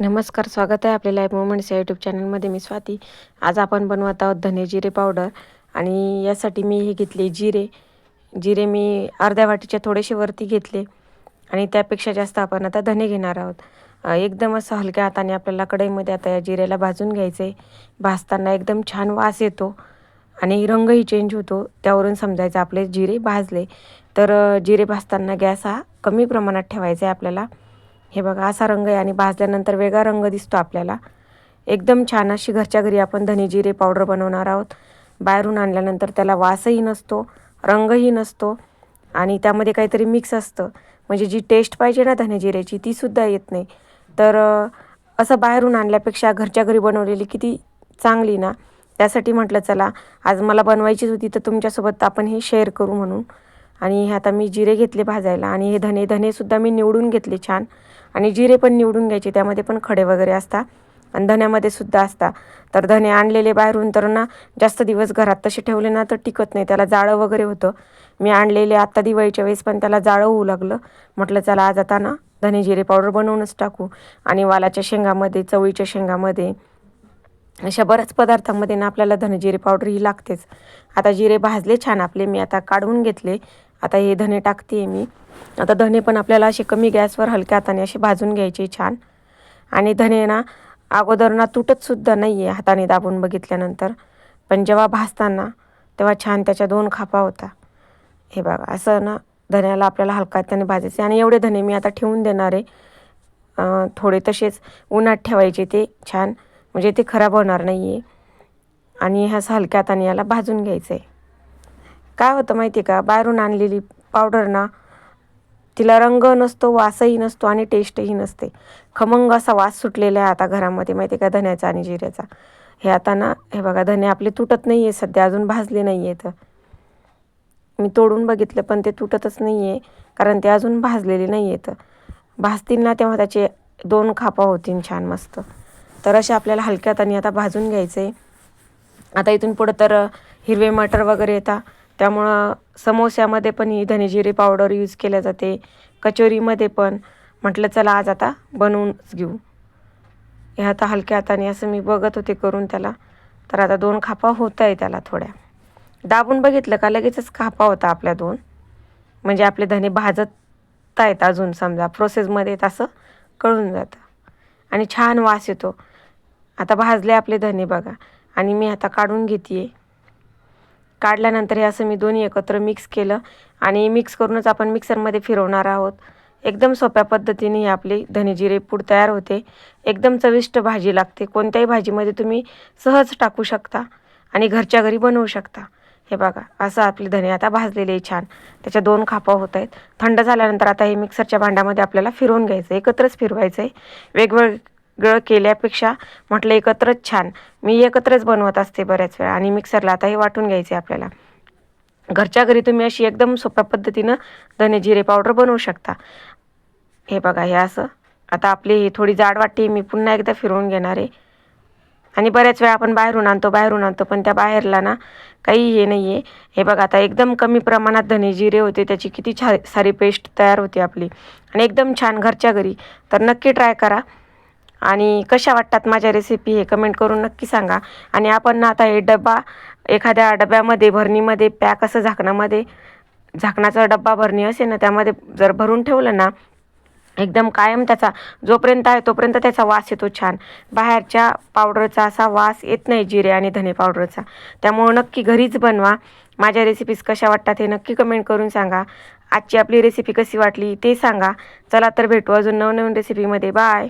नमस्कार स्वागत आहे आपल्या लाईफ मुवमेंट्स या यूट्यूब चॅनलमध्ये मी स्वाती. आज आपण बनवत आहोत धने जिरे पावडर आणि यासाठी मी हे घेतले जिरे. जिरे मी अर्ध्या वाटीच्या थोडेसे वरती घेतले. आणि त्यापेक्षा जास्त आपण आता धने घेणार आहोत. एकदम असं हलक्या हाताने आपल्याला कढईमध्ये आता या जिरेला भाजून घ्यायचं आहे भाजताना एकदम छान वास येतो आणि रंगही चेंज होतो. त्यावरून समजायचं आपले जिरे भाजले. तर जिरे भाजताना गॅस हा कमी प्रमाणात ठेवायचा आहे आपल्याला. हे बघा असा रंग आहे आणि भाजल्यानंतर वेगळा रंग दिसतो आपल्याला. एकदम छान अशी घरच्या घरी आपण धने जिरे पावडर बनवणार आहोत. बाहेरून आणल्यानंतर त्याला वासही नसतो रंगही नसतो आणि त्यामध्ये काहीतरी मिक्स असतं. म्हणजे जी टेस्ट पाहिजे ना धने जिरेची तीसुद्धा येत नाही. तर असं बाहेरून आणल्यापेक्षा घरच्या घरी बनवलेली किती चांगली ना त्यासाठी म्हटलं चला आज मला बनवायचीच होती तर तुमच्यासोबत आपण हे शेअर करू म्हणून. आणि हे आता मी जिरे घेतले भाजायला आणि हे धने धनेसुद्धा मी निवडून घेतले छान. आणि जिरे पण निवडून घ्यायचे त्यामध्ये पण खडे वगैरे असतात आणि धण्यामध्ये सुद्धा असतात तर धने आणलेले बाहेरून तर ना जास्त दिवस घरात तसे ठेवले ना तर टिकत नाही. त्याला जाळं वगैरे होतं. मी आणलेले आत्ता दिवाळीच्या वेळेस पण त्याला जाळं होऊ लागलं. म्हटलं चला आज आता ना धने जिरे पावडर बनवूनच टाकू. आणि वालाच्या शेंगामध्ये चवळीच्या शेंगामध्ये अशा बऱ्याच पदार्थांमध्ये ना आपल्याला धनजिरे पावडर ही लागतेच. आता जिरे भाजले छान आपले मी आता काढून घेतले. आता हे धने टाकते मी. आता धने पण आपल्याला असे कमी गॅसवर हलक्या हाताने असे भाजून घ्यायचे छान. आणि धने ना अगोदर ना तुटतसुद्धा नाही आहे हाताने दाबून बघितल्यानंतर. पण जेव्हा भाजताना तेव्हा छान त्याच्या दोन खापा होता. हे बघा असं ना धन्याला आपल्याला हलका हाताने भाजायचे. आणि एवढे धने मी आता ठेवून देणार आहे. थोडे तसेच उन्हात ठेवायचे ते छान. म्हणजे ते खराब होणार नाही आहे आणि ह्याच हलक्या हाताने याला भाजून घ्यायचं आहे काय होतं माहिती आहे का? बाहेरून आणलेली पावडर ना तिला रंग नसतो वासही नसतो आणि टेस्टही नसते. खमंग असा वास सुटलेला आहे आता घरामध्ये माहिती आहे का? धन्याचा आणि जिऱ्याचा. हे आता ना हे बघा धने आपले तुटत नाही आहे सध्या अजून भाजले नाही आहेत मी तोडून बघितलं पण ते तुटतच नाही आहे कारण ते अजून भाजलेले नाही आहेत भाजतील ना तेव्हा त्याचे दोन खापा होतील छान मस्त. तर असे आपल्याला हलक्यात आणि आता भाजून घ्यायचे आहे आता इथून पुढं तर हिरवे मटर वगैरे येतात त्यामुळं समोस्यामध्ये पण ही धनेजिरे पावडर यूज केल्या जाते. कचोरीमध्ये पण. म्हटलं चला आज आता बनवूनच घेऊ. हे आता हलक्या हाताने असं मी बघत होते करून त्याला. तर आता दोन खापा होत आहे त्याला थोड्या. दाबून बघितलं का? लगेचच खापा होता आपल्या दोन. म्हणजे आपले धने भाजत आहेत अजून समजा. प्रोसेसमध्ये तसं कळून जातं. आणि छान वास येतो. आता भाजले आपले धने बघा. आणि मी आता काढून घेते काढल्यानंतर हे असं मी दोन्ही एकत्र मिक्स केलं आणि मिक्स करूनच आपण मिक्सरमध्ये फिरवणार आहोत. एकदम सोप्या पद्धतीने ही आपली धनेजिरे पूड तयार होते. एकदम चविष्ट भाजी लागते. कोणत्याही भाजीमध्ये तुम्ही सहज टाकू शकता आणि घरच्या घरी बनवू शकता. हे बघा असं आपले धने आता भाजलेले आहे छान. त्याच्या दोन खापा होत आहेत. थंड झाल्यानंतर आता हे मिक्सरच्या भांड्यामध्ये आपल्याला फिरवून घ्यायचं एकत्रच फिरवायचं आहे वेगवेगळं केल्यापेक्षा म्हटलं एकत्रच छान. मी एकत्रच बनवत असते बऱ्याच वेळा आणि मिक्सरला आता हे वाटून घ्यायचे आपल्याला. घरच्या घरी तुम्ही अशी एकदम सोप्या पद्धतीनं धने जिरे पावडर बनवू शकता. हे बघा हे असं. आता आपली ही थोडी जाड वाटते मी पुन्हा एकदा फिरवून घेणार आहे. आणि बऱ्याच वेळा आपण बाहेरून आणतो बाहेरून आणतो पण त्या बाहेरला ना काही हे नाही आहे हे बघा आता एकदम कमी प्रमाणात धने जिरे होते. त्याची किती छा सारी पेस्ट तयार होते आपली. आणि एकदम छान घरच्या घरी. तर नक्की ट्राय करा. आणि कशा वाटतात माझ्या रेसिपी हे कमेंट करून नक्की सांगा. आणि आपण ना आता हे डबा एखाद्या डब्यामध्ये भरणीमध्ये पॅक असं झाकणामध्ये झाकणाचा डब्बा भरणी असेल ना त्यामध्ये जर भरून ठेवलं ना एकदम कायम त्याचा जोपर्यंत आहे तोपर्यंत त्याचा वास येतो छान. बाहेरच्या पावडरचा असा वास येत नाही जिरे आणि धने पावडरचा त्यामुळं नक्की घरीच बनवा. माझ्या रेसिपीज कशा वाटतात हे नक्की कमेंट करून सांगा. आजची आपली रेसिपी कशी वाटली ते सांगा. चला तर भेटू अजून नवनवीन रेसिपीमध्ये बाय